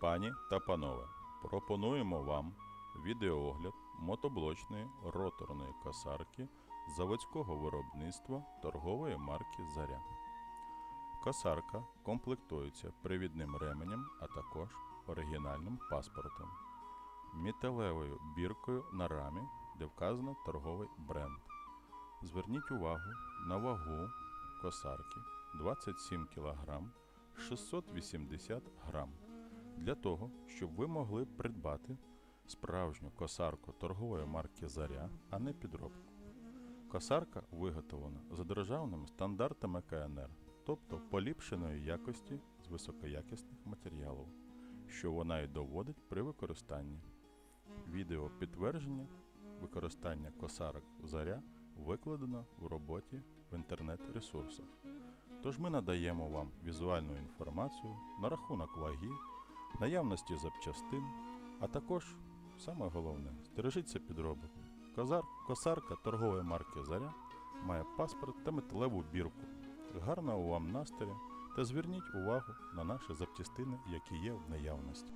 Пані та панове, пропонуємо вам відеоогляд мотоблочної роторної косарки заводського виробництва торгової марки Заря. Косарка комплектується привідним ременем, а також оригінальним паспортом, металевою біркою на рамі, де вказано торговий бренд. Зверніть увагу на вагу косарки 27 кг 680 грам для того, щоб ви могли придбати справжню косарку торгової марки Заря, а не підробку. Косарка виготовлена за державними стандартами КНР, тобто поліпшеної якості з високоякісних матеріалів, що вона і доводить при використанні. Відео підтвердження використання косарок Заря викладено в роботі в інтернет-ресурсах. Тож ми надаємо вам візуальну інформацію на рахунок ваги, наявності запчастин, а також, саме головне, стережіться підробок. Козар, косарка торгової марки Заря має паспорт та металеву бірку. Гарного вам настрою та зверніть увагу на наші запчастини, які є в наявності.